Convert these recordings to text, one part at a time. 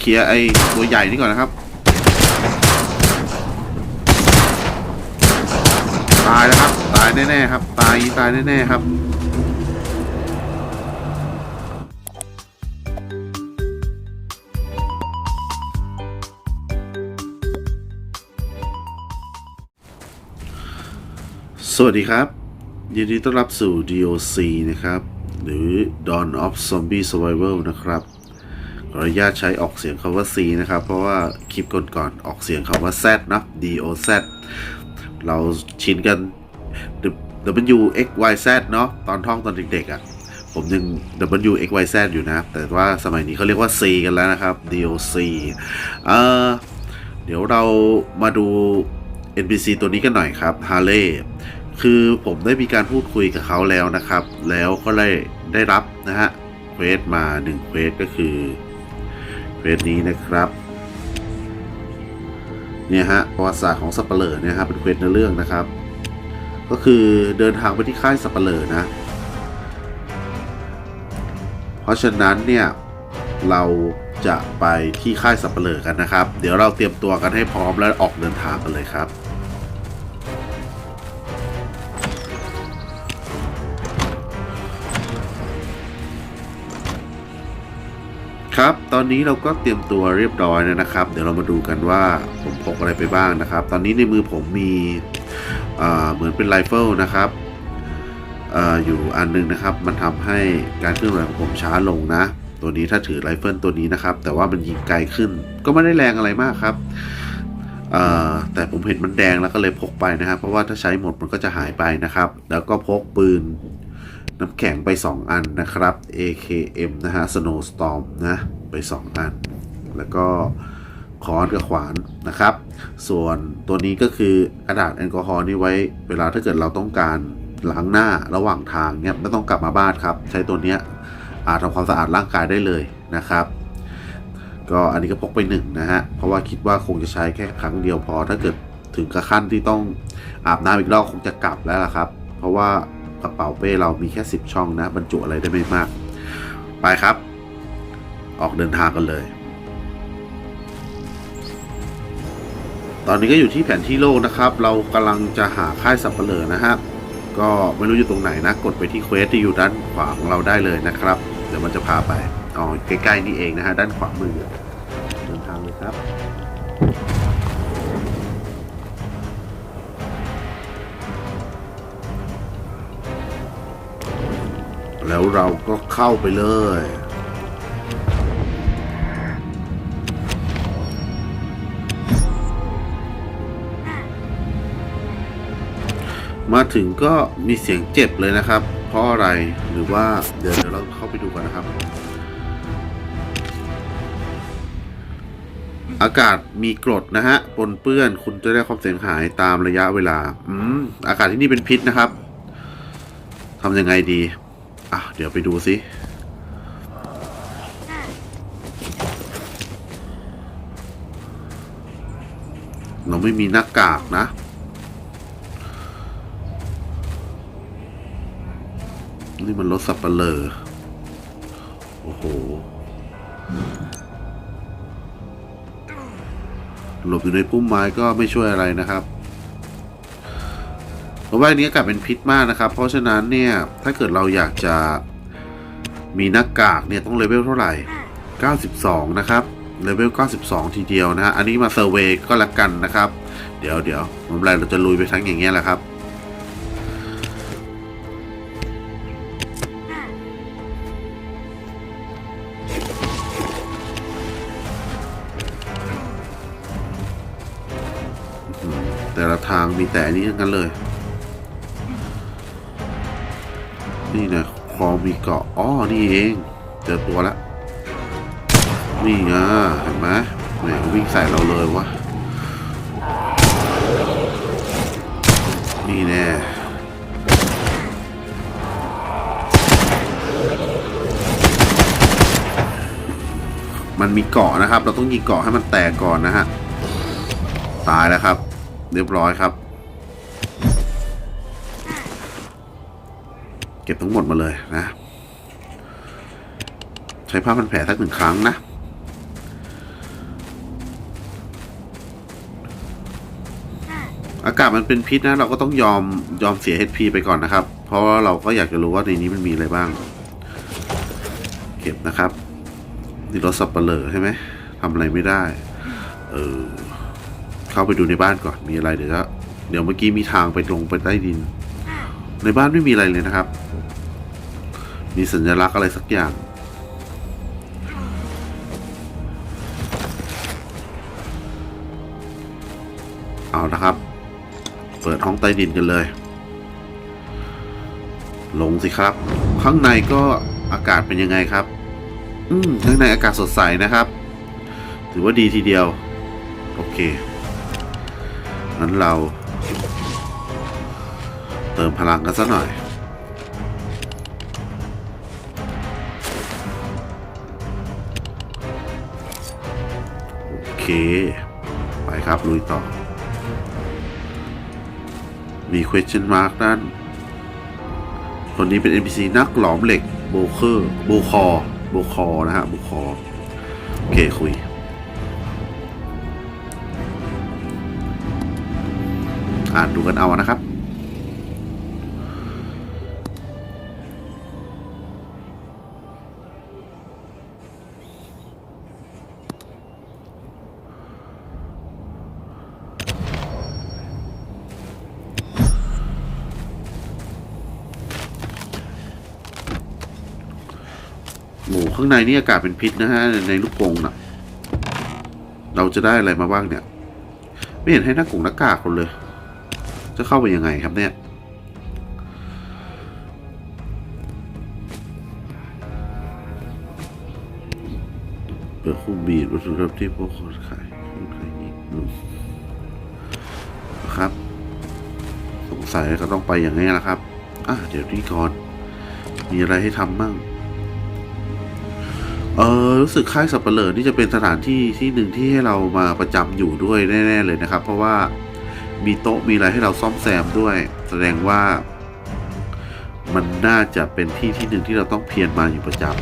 เคลียร์ไอ้ตัวใหญ่นี่ก่อนนะครับ ตายแล้วครับ ตายแน่ๆครับ ตายตายแน่ๆครับสวัสดีครับ ยินดีต้อนรับสู่ DOC นะครับ หรือ Dawn of Zombie Survival นะครับ ขออนุญาตใช้ออกเสียงคำว่า C นะครับ เพราะว่าคลิปก่อนๆออกเสียงคำว่า Z นะ DOZ เราชินกัน W X Y Z เนาะตอนท่องตอนเด็กๆอะ่ะ ผมยัง W X Y Z อยู่นะ แต่ว่าสมัยนี้เขาเรียกว่า C กันแล้วนะครับ DOC เอ่อเดี๋ยวเรามาดู NPC ตัวนี้กันหน่อยครับฮาร์เลย์คือผมได้มีการพูดคุยกับเขาแล้วนะครับ แล้วก็ได้ได้รับนะฮะเควสมาหนึ่งเควสก็คือ เวทนี้นะครับเนี่ยฮะประวัติศาสตร์ของสับเปลอเนี่ยครับเป็นเควสในเรื่องนะครับ ก็คือเดินทางไปที่ค่ายสับเปลอนะ เพราะฉะนั้นเนี่ยเราจะไปที่ค่ายสับเปลอกันนะครับ เดี๋ยวเราเตรียมตัวกันให้พร้อมแล้วออกเดินทางกันเลยครับ ครับ ตอนนี้เราก็เตรียมตัวเรียบร้อยแล้วนะครับ เดี๋ยวเรามาดูกันว่าผมพกอะไรไปบ้างนะครับ ตอนนี้ในมือผมมีเหมือนเป็นไรเฟิลนะครับออยู่อันหนึงนะครับ มันทำให้การเคลื่อนไหวของผมช้าลงนะ ตัวนี้ถ้าถือไรเฟิลตัวนี้นะครับ แต่ว่ามันยิงไกลขึ้น ก็ไม่ได้แรงอะไรมากครับแต่ผมเห็นมันแดงแล้วก็เลยพกไปนะครับ เพราะว่าถ้าใช้หมดมันก็จะหายไปนะครับ แล้วก็พกปืน น้ำแข็งไป 2 อันนะครับ AKM นะฮะ Snowstorm นะ ไป 2 อัน แล้วก็ค้อนกับขวานนะครับ ส่วนตัวนี้ก็คือกระดาษแอลกอฮอล์นี่ไว้เวลาถ้าเกิดเราต้องการล้างหน้าระหว่างทางเนี่ยไม่ต้องกลับมาบ้านครับ ใช้ตัวเนี้ยอาทำความสะอาดร่างกายได้เลยนะครับ ก็อันนี้ก็พกไปหนึ่งนะฮะ เพราะว่าคิดว่าคงจะใช้แค่ครั้งเดียวพอถ้าเกิดถึงกระขั้นที่ต้องอาบน้ำอีกรอบคงจะกลับแล้วล่ะครับ เพราะว่า กระเป๋าเป้เรามีแค่ 10 ช่องนะ บรรจุอะไรได้ไม่มาก ไปครับ ออกเดินทางกันเลย ตอนนี้ก็อยู่ที่แผนที่โลกนะครับ เรากำลังจะหาค่ายสับเปลือนะฮะก็ไม่รู้อยู่ตรงไหนนะ กดไปที่เควสที่อยู่ด้านขวาของเราได้เลยนะครับ เดี๋ยวมันจะพาไปอ๋อใกล้ๆนี่เองนะฮะด้านขวามือเดินทางเลยครับ แล้วเราก็เข้าไปเลย มาถึงก็มีเสียงเจ็บเลยนะครับ เพราะอะไรหรือว่าเดี๋ยวเดี๋ยวเราเข้าไปดูกันนะครับ อากาศมีกรดนะฮะปนเปื้อนคุณจะได้ความเสียหายตามระยะเวลา อืมอากาศที่นี่เป็นพิษนะครับทำยังไงดี อะ เดี๋ยวไปดูสิเราไม่มีหน้ากากนะ นี่มันรถสับปะเลอโอ้โหหลบอยู่ในพุ่มไม้ก็ไม่ช่วยอะไรนะครับ เพราะว่าอันนี้อากาศเป็นพิษมากนะครับ เพราะฉะนั้นเนี่ย ถ้าเกิดเราอยากจะมีหน้ากากเนี่ยต้องเลเวลเท่าไหร่ 92 นะครับ เลเวล 92 ทีเดียวนะฮะ อันนี้มาเซอร์เวยก็แล้วกันนะครับ เดี๋ยวเดี๋ยวไม่เป็นไรเราจะลุยไปทั้งอย่างเงี้ยแหละครับ แต่ละทางมีแต่อันนี้ทั้งนั้นเลย นี่นะคอมีเกาะอ๋อนี่เอง เจอตัวล้วนี่ไงเห็นไหมแหมวิ่งใส่เราเลยวะนี่แน่มันมีเกาะนะครับ เราต้องยิงเกาะให้มันแตกก่อนนะฮะ ตายแล้วครับ เรียบร้อยครับ ก็บทั้งหมดมาเลยนะ ใช้ผ้าพันแผลสักหนึ่งครั้งนะ อากาศมันเป็นพิษนะ เราก็ต้องยอมยอมเสีย HP ไปก่อนนะครับ เพราะเราก็อยากจะรู้ว่าในนี้มันมีอะไรบ้าง เก็บนะครับนี่รถสับเปลือใช่ไหมทำอะไรไม่ได้ เออเข้าไปดูในบ้านก่อนมีอะไรเดี๋ยวเดี๋ยวเมื่อกี้มีทางไปลงไปใต้ดิน ในบ้านไม่มีอะไรเลยนะครับ มีสัญลักษณ์อะไรสักอย่าง เอานะครับ เปิดห้องใต้ดินกันเลย ลงสิครับ ข้างในก็อากาศเป็นยังไงครับ อืมข้างในอากาศสดใสนะครับ ถือว่าดีทีเดียว โอเคงั้นเรา เติมพลังกันสักหน่อย ไปครับ ลุยต่อ มี question mark นั่นคนนี้เป็น NPC นักหลอมเหล็กโบเคอร์โบคอโบคอนะฮะโบคอ โอเค คุย อ่านดูกันเอานะครับ หมูข้างในนี่อากาศเป็นพิษนะฮะ ในลูกกรงน่ะเราจะได้อะไรมาบ้างเนี่ย ไม่เห็นให้หน้ากงหน้ากากคนเลย จะเข้าไปยังไงครับเนี่ย เปิดคู่บีดวัตถุดิบที่พวกคนขายคนขายนี่นะครับ สงสัยก็ต้องไปอย่างนี้แหละครับ อะเดี๋ยวนี้ก่อน มีอะไรให้ทำบ้าง เออรู้สึกค่ายสับเปลือนี่จะเป็นสถานที่ที่หนึ่งที่ให้เรามาประจำอยู่ด้วยแน่ ๆ เลยนะครับ เพราะว่ามีโต๊ะมีอะไรให้เราซ่อมแซมด้วย แสดงว่า มันน่าจะเป็นที่ที่หนึ่งที่เราต้องเพียรมาอยู่ประจำ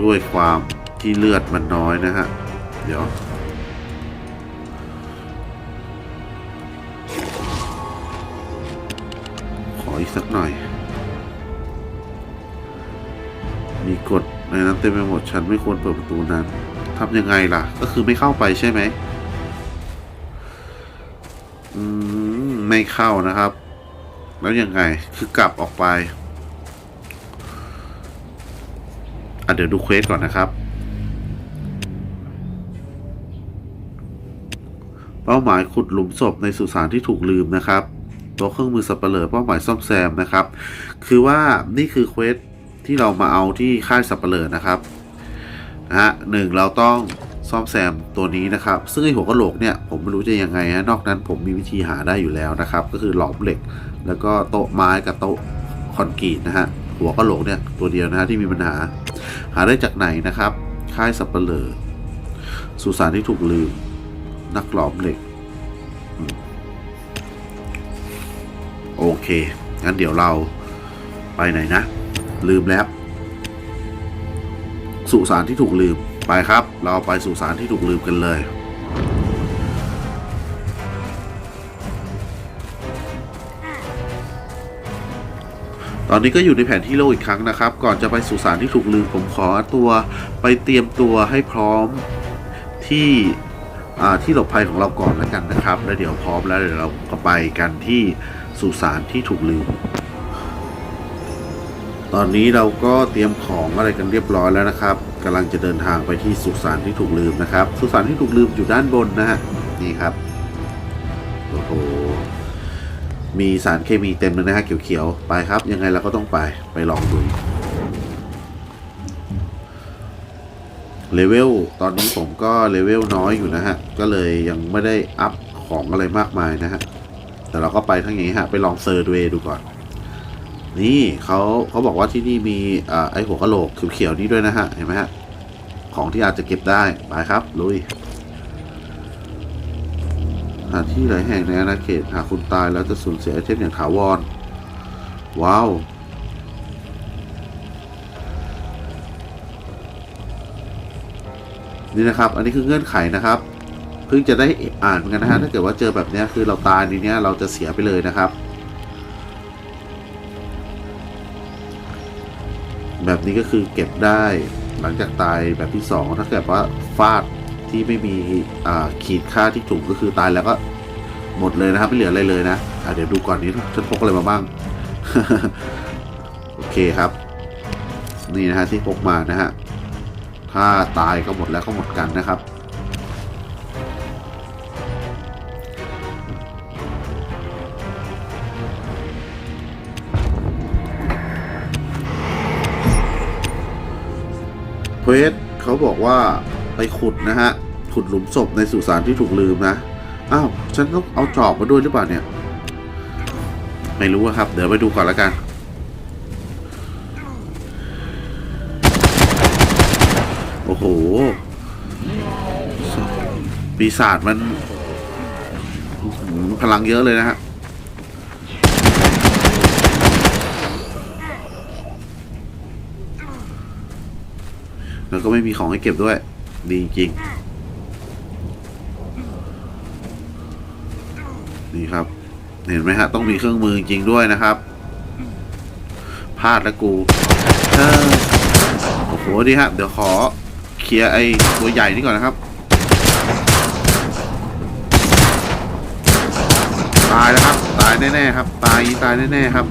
ด้วยความที่เลือดมันน้อยนะฮะ เดี๋ยว สักหน่อย มีกฎในนั้นเต็มไปหมดฉันไม่ควรเปิดประตูนั้นทำยังไงล่ะ ก็คือไม่เข้าไปใช่ไหมอืมไม่เข้านะครับ แล้วยังไงคือกลับออกไปอะเดี๋ยวดูเควสก่อนนะครับ เป้าหมายขุดหลุมศพในสุสานที่ถูกลืมนะครับ ตัวเครื่องมือสับเปลือเป้าหมายซ่อมแซมนะครับ คือว่านี่คือเควสที่เรามาเอาที่ค่ายสับเปลือนะครับนะฮะหนึ่งเราต้องซ่อมแซมตัวนี้นะครับ ซึ่งไอหัวกะโหลกเนี่ยผมไม่รู้จะยังไงฮะนอกนั้นผมมีวิธีหาได้อยู่แล้วนะครับ ก็คือหลอมเหล็ก แล้วก็โต๊ะไม้กับโต๊ะคอนกรีตนะฮะหัวกะโหลกเนี่ยตัวเดียวนะฮะที่มีปัญหา หาได้จากไหนนะครับ ค่ายสับเปลือสุสานที่ถูกลืมนักหลอมเหล็ก เคงั้นเดี๋ยวเราไปไหนนะ ลืมแล้ว สุสานที่ถูกลืมไปครับ เราไปสุสานที่ถูกลืมกันเลยตอนนี้ก็อยู่ในแผนที่โลกอีกครั้งนะครับ ก่อนจะไปสุสานที่ถูกลืมผมขอตัวไปเตรียมตัวให้พร้อมที่ที่หลบภัยของเราก่อนแล้วกันนะครับ แล้วเดี๋ยวพร้อมแล้วเดี๋ยวเราก็ไปกันที่ สุสานที่ถูกลืม ตอนนี้เราก็เตรียมของอะไรกันเรียบร้อยแล้วนะครับกำลังจะเดินทางไปที่สุสานที่ถูกลืมนะครับ สุสานที่ถูกลืมอยู่ด้านบนนะฮะนี่ครับโอ้โหมีสารเคมีเต็มเลยนะฮะเขียวๆไปครับ ยังไงเราก็ต้องไปไปลองดูเลเวลตอนนี้ผมก็เลเวลน้อยอยู่นะฮะ ก็เลยยังไม่ได้อัพของอะไรมากมายนะฮะ แต่เราก็ไปทั้งนี้ฮะ ไปลองเซอร์เวดูก่อน นี่เขาเขาบอกว่าที่นี่มีอไอหัวกะโหลกเขียวๆนี้ด้วยนะฮะ เห็นไหมฮะ ของที่อาจจะเก็บได้ ไปครับ ลุยสถาที่หลายแห่งในอาณาเขต หากคุณตายแล้วจะสูญเสียไอเทมอย่างถาวร ว้าวนี่นะครับ อันนี้คือเงื่อนไขนะครับ เพิ่งจะได้อ่านเหมือนกันนะฮะถ้าเกิดว่าเจอแบบนี้คือเราตายในนี้เราจะเสียไปเลยนะครับ แบบนี้ก็คือเก็บได้หลังจากตายแบบที่สองถ้าเกิดว่าฟาดที่ไม่มีขีดค่าที่ถูกก็คือตายแล้วก็หมดเลยนะครับไม่เหลืออะไรเลยนะะเดี๋ยวดูก่อนนี้ฉันพกอะไรมาบ้าง โอเคครับ นี่นะฮะที่พกมานะฮะถ้าตายก็หมดแล้วก็หมดกันนะครับ เควสเขาบอกว่าไปขุดนะฮะ ขุดหลุมศพในสุสานที่ถูกลืมนะ อ้าว ฉันต้องเอาจอบมาด้วยหรือเปล่าเนี่ย ไม่รู้อะครับ เดี๋ยวไปดูก่อนล้วกัน โอ้โห ปีศาจมันพลังเยอะเลยนะฮะ แล้วก็ไม่มีของให้เก็บด้วย ดีจริง นี่ครับ เห็นไหมฮะ ต้องมีเครื่องมือจริงด้วยนะครับพลาดแล้วกูเออโอ้โหดีฮะ เดี๋ยวขอเคลียร์ไอ้ตัวใหญ่นี่ก่อนนะครับ ตายแล้วครับ ตายแน่ๆครับ ตายตายแน่ๆครับ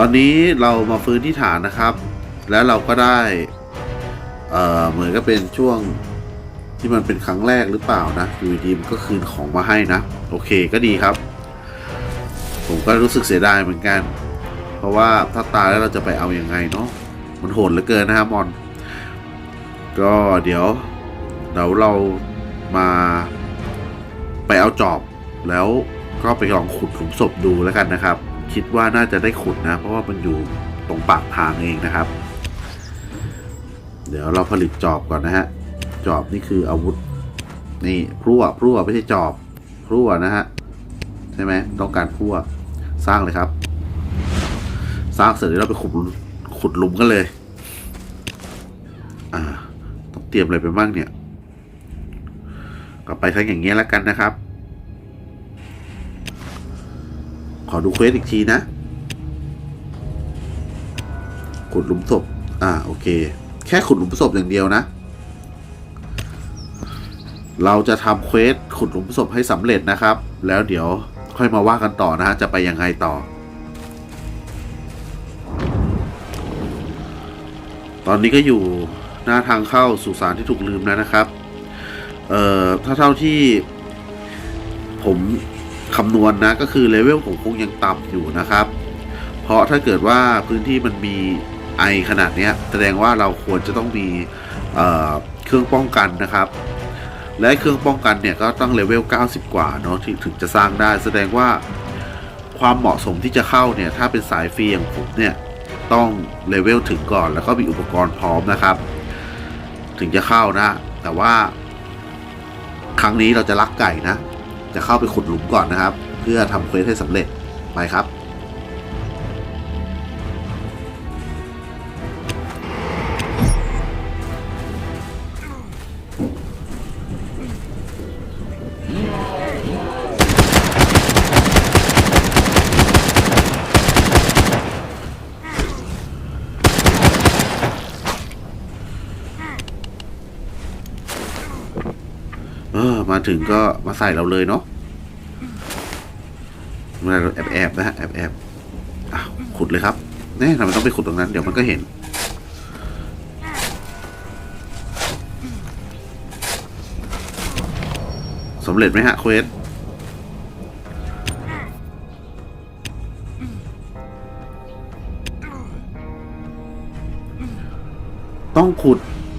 อนนี้เรามาฟื้นที่ฐานนะครับ แล้วเราก็ได้เอ่อเหมือนก็เป็นช่วงที่มันเป็นครั้งแรกหรือเปล่านะอยู่ดีมันก็คืนของมาให้นะ โอเคก็ดีครับ ผมก็รู้สึกเสียดายเหมือนกัน เพราะว่าถ้าตายแล้วเราจะไปเอาอยัางไงเนาะมันโหดเหลือเกินนะครับมอน ก็เดี๋ยวเดี๋ยวเรามาไปเอาจอบแล้วก็ไปลองขุดหลุมศพดูแล้วกันนะครับ คิดว่าน่าจะได้ขุดนะ เพราะว่ามันอยู่ตรงปากทางเองนะครับ เดี๋ยวเราผลิตจอบก่อนนะฮะ จอบนี่คืออาวุธ นี่พลั่วพลั่วไม่ใช่จอบพลั่วนะฮะใช่ไหมต้องการพลั่วสร้างเลยครับ สร้างเสร็จแล้วเราไปขุดขุดหลุมกันเลย อ่า ต้องเตรียมอะไรไปบ้างเนี่ย ก็ไปทั้งอย่างเงี้ยแล้วกันนะครับ ขอดูเควสอีกทีนะ ขุดหลุมศพ อ่า โอเค แค่ขุดหลุมศพอย่างเดียวนะ เราจะทำเควสขุดหลุมศพให้สำเร็จนะครับ แล้วเดี๋ยวค่อยมาว่ากันต่อนะฮะ จะไปยังไงต่อ ตอนนี้ก็อยู่หน้าทางเข้าสุสานที่ถูกลืมแล้วนะครับ เอ่อ ถ้าเท่าที่ผม คำนวณนะก็คือเลเวลผมคงยังต่ำอยู่นะครับ เพราะถ้าเกิดว่าพื้นที่มันมีไอขนาดเนี้ยแสดงว่าเราควรจะต้องมีเเครื่องป้องกันนะครับ และเครื่องป้องกันเนี่ยก็ต้องเลเวล 90 กว่าเนาะที่ถึงจะสร้างได้ แสดงว่าความเหมาะสมที่จะเข้าเนี่ยถ้าเป็นสายฟรีอย่างผมเนี่ยต้องเลเวลถึงก่อน แล้วก็มีอุปกรณ์พร้อมนะครับ ถึงจะเข้านะ แต่ว่า ครั้งนี้เราจะลักไก่นะ จะเข้าไปขุดหลุมก่อนนะครับ เพื่อทำเควสให้สำเร็จไปครับ ถึงก็มาใส่เราเลยเนาะเวลาเราแอบแอบๆนะฮะแอบแอบๆขุดเลยครับแน่ทำไมต้องไปขุดตรงนั้น เดี๋ยวมันก็เห็น สำเร็จไหมฮะเควสต้องขุด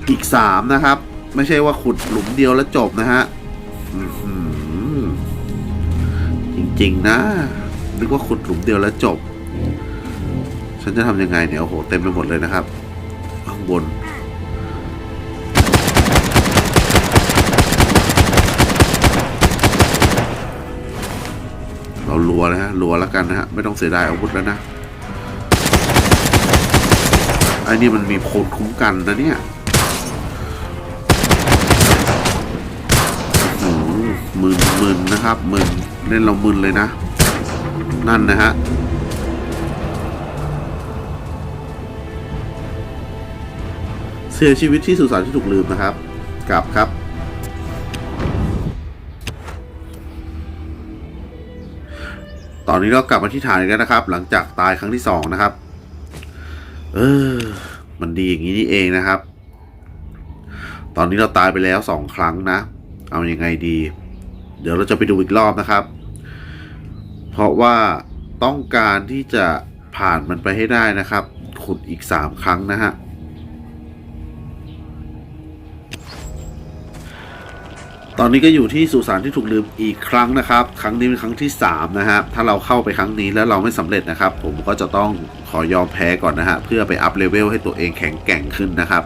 อีกสามนะครับ ไม่ใช่ว่าขุดหลุมเดียวแล้วจบนะฮะ จริง ๆ นะ นึกว่าขุดหลุมเดียวแล้วจบ ฉันจะทำยังไงเนี่ย โอ้โห เต็มไปหมดเลยนะครับ ข้างบนเราลัวนะฮะลัวแล้วกันนะฮะ ไม่ต้องเสียดายอาวุธแล้วนะไอ้นี่มันมีโคนคุ้มกันนะเนี่ย มึนมึนนะครับมึนเล่นเรามึนเลยนะ นั่นนะฮะเสียชีวิตที่สุสานที่ถูกลืมนะครับกลับครับ ตอนนี้เรากลับมาที่ฐานกันนะครับ หลังจากตายครั้งที่สองนะครับ เออ มันดีอย่างนี้นี่เองนะครับ ตอนนี้เราตายไปแล้วสองครั้งนะ เอาอยัางไงดี เดี๋ยวเราจะไปดูอีกรอบนะครับ เพราะว่าต้องการที่จะผ่านมันไปให้ได้นะครับขุดอีกสามครั้งนะฮะตอนนี้ก็อยู่ที่สุสานที่ถูกลืมอีกครั้งนะครับ ครั้งนี้เป็นครั้งที่3นะฮะถ้าเราเข้าไปครั้งนี้แล้วเราไม่สำเร็จนะครับ ผมก็จะต้องขอยอมแพ้ก่อนนะฮะเพื่อไปอัพเลเวลให้ตัวเองแข็งแกร่งขึ้นนะครับ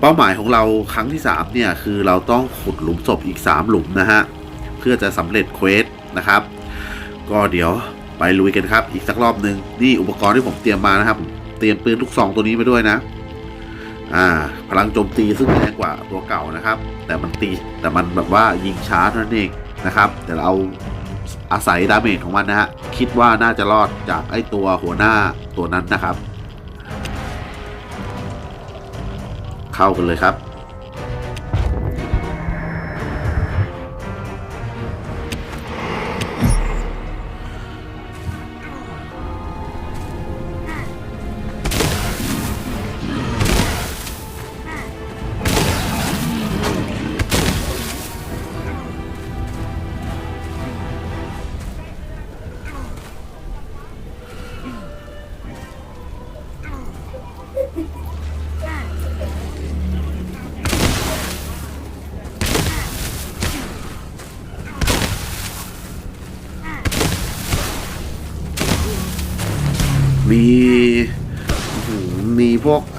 เป้าหมายของเราครั้งที่3เนี่ยคือเราต้องขุดหลุมศพอีก 3 หลุมนะฮะ เพื่อจะสำเร็จเควสนะครับ ก็เดี๋ยวไปลุยกันครับ อีกสักรอบหนึ่งนี่อุปกรณ์ที่ผมเตรียมมานะครับ เตรียมปืนลูกซองตัวนี้ไปด้วยนะ อ่า พลังโจมตีซึ่งแรงกว่าตัวเก่านะครับ แต่มันตีแต่มันแบบว่ายิงช้าเท่านั้นเองนะครับ แต่เราอาศัยดาเมจของมันนะฮะคิดว่าน่าจะรอดจากไอ้ตัวหัวหน้าตัวนั้นนะครับ เข้ากันเลยครับ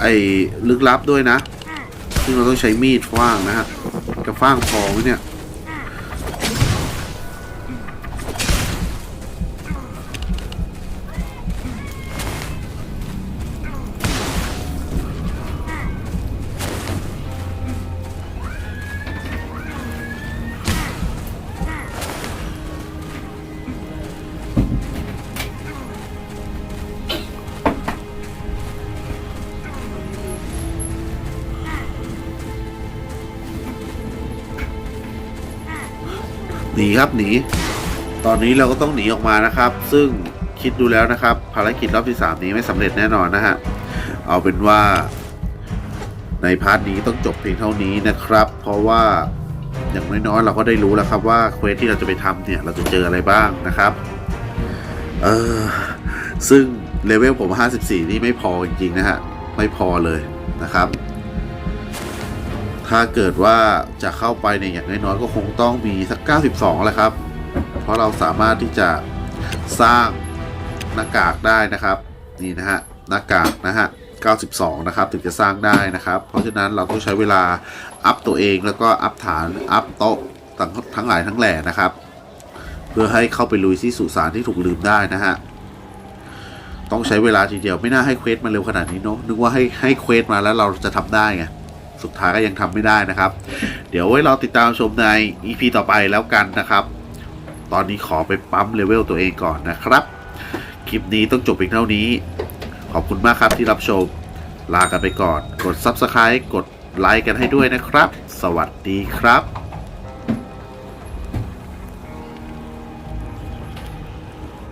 ไอ้ลึกลับด้วยนะ ซึ่งเราต้องใช้มีดฟ้างนะฮะกระฟ้างพอไหมเนี่ย ครับหนี ตอนนี้เราก็ต้องหนีออกมานะครับ ซึ่งคิดดูแล้วนะครับ ภารกิจรอบที่ 3 นี้ไม่สำเร็จแน่นอนนะฮะ เอาเป็นว่า ในพาร์ทนี้ต้องจบเพียงเท่านี้นะครับ เพราะว่าอย่างน้อยๆเราก็ได้รู้แล้วครับว่าเควสที่เราจะไปทำเนี่ย เราจะเจออะไรบ้างนะครับ เออซึ่งเลเวลผม 54 นี่ไม่พอจริงๆนะฮะ ไม่พอเลยนะครับ ถ้าเกิดว่าจะเข้าไปเนี่ยอย่างน้อยๆก็คงต้องมีสัก 92แหละครับ เพราะเราสามารถที่จะสร้างหน้ากากได้นะครับ นี่นะฮะหน้ากากนะฮะ92 นะครับ ถึงจะสร้างได้นะครับ เพราะฉะนั้นเราต้องใช้เวลาอัพตัวเองแล้วก็อัพฐานอัพโต๊ะทั้งทั้งหลายทั้งแหล่นะครับ เพื่อให้เข้าไปลุยที่สุสานที่ถูกลืมได้นะฮะต้องใช้เวลาทีเดียวไม่น่าให้เควสมาเร็วขนาดนี้เนาะนึกว่าให้ให้เควสมาแล้วเราจะทำได้ไง สุดท้ายก็ยังทำไม่ได้นะครับ เดี๋ยวไว้รอติดตามชมใน EP ต่อไปแล้วกันนะครับ ตอนนี้ขอไปปั๊มเลเวลตัวเองก่อนนะครับ คลิปนี้ต้องจบเพียงเท่านี้ ขอบคุณมากครับที่รับชม ลากันไปก่อน กด Subscribe กดไลค์กันให้ด้วยนะครับ สวัสดีครับ